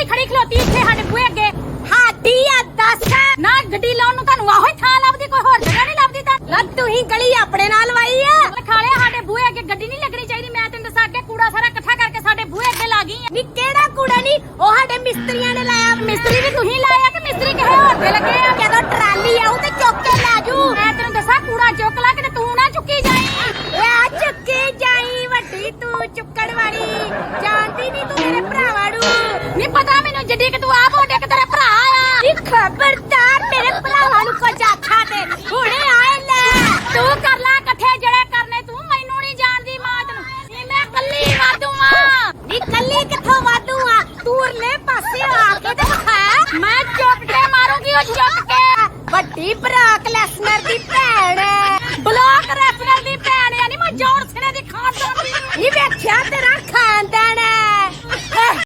ਹੀ ਖੜੀ ਖਲੋਤੀ ਇੱਥੇ ਸਾਡੇ ਬੂਹੇ ਅੱਗੇ। ਹਾਡੀ ਆ, ਦੱਸ। ਨਾ ਗੱਡੀ ਲਾਉਣ ਨੂੰ ਤੁਹਾਨੂੰ ਆਹੋ ਹੀ ਥਾਂ ਲੱਭਦੀ, ਕੋਈ ਹੋਰ ਜਗ੍ਹਾ ਨਹੀਂ ਲੱਭਦੀ ਤਾਂ। ਲੱਗ ਤੂੰ ਹੀ ਗਲੀ ਆਪਣੇ ਨਾਲ ਵਾਈ ਆ। ਖਾ ਸਾਡੇ ਬੂਹੇ ਅੱਗੇ, ਗੱਡੀ ਨਹੀਂ ਲੱਗਣੀ ਚਾਹੀਦੀ। ਮੈਂ ਤੈਨੂੰ ਦੱਸਾਂ ਅੱਗੇ ਕੂੜਾ ਸਾਰਾ ਇਕੱਠਾ ਕਰਕੇ ਸਾਡੇ ਬੂਹੇ ਅੱਗੇ ਲਾ ਗਈ ਆ। ਕਿਹੜਾ ਕੂੜਾ ਨਹੀਂ ਉਹ ਸਾਡੇ ਮਿਸਤਰੀਆਂ ਨੇ ਲਾਇਆ। ਮਿਸਤਰੀ ਵੀ ਤੁਸੀਂ ਲਾਇਆ ਕਿ ਮਿਸਤਰੀ ਕਿਸੇ ਹੋਰ ਦੇ ਲੱਗੇ ਆ? ਜਦੋਂ ਟਰਾਲੀ ਆਉ ਤੇ ਚੁੱਕ ਕੇ ਲੈ ਜੂ ਮੈਂ ਤੈਨੂੰ ਦੱਸਾਂ, ਕੂੜਾ ਚੁੱਕ ਲਾ ਕਿਤੇ ਤੂੰ ਨਾ ਚੁੱਕੀ ਜਾਈ। ਏ ਆ ਚੁੱਕੀ ਜਾਈ ਵੱਡੀ, ਤੂੰ ਚੁੱਕਣ ਵਾਲੀ। ਜਾਣਦੀ ਨਹੀਂ ਤੂੰ ਪਤਾ ਮੈਨੂੰ ਜਿੱਡੀ ਕਿ ਤੂੰ ਆਪ ਹੋਡੇ ਕਿ ਤੇਰਾ ਭਰਾ ਆ? ਨੀ ਖਬਰਦਾਰ ਮੇਰੇ ਭਰਾਵਾਂ ਨੂੰ ਕੁਝ ਆਖਾ ਤੇ ਹੁਣੇ ਆਏ ਲੈ। ਤੂੰ ਕਰ ਲੈ ਇਕੱਠੇ ਜਿਹੜੇ ਕਰਨੇ, ਤੂੰ ਮੈਨੂੰ ਨਹੀਂ ਜਾਣਦੀ ਮਾਂ ਤੈਨੂੰ। ਨੀ ਮੈਂ ਕੱਲੀ ਵਾਧੂ ਆ ਨੀ ਕੱਲੀ ਕਿੱਥੋਂ ਵਾਧੂ ਆ? ਤੂਰਲੇ ਪਾਸੇ ਆ ਕੇ ਤੇ ਵਿਖਾ ਮੈਂ ਚੁੱਪ ਕੇ ਮਾਰੂੰਗੀ ਉਹ ਚੁੱਪ ਕੇ। ਵੱਡੀ ਬਰਾਕ ਲੈਸਨਰ ਦੀ ਭੈਣ ਬਲਾਕ ਰੈਸਨਰ ਦੀ ਭੈਣ ਆ ਮੈਂ ਜੋਰ ਸਿਰੇ ਦੀ ਖਾਨਦਾਨ ਦੀ ਨੀ ਵੇਖਿਆ ਤੇਰਾ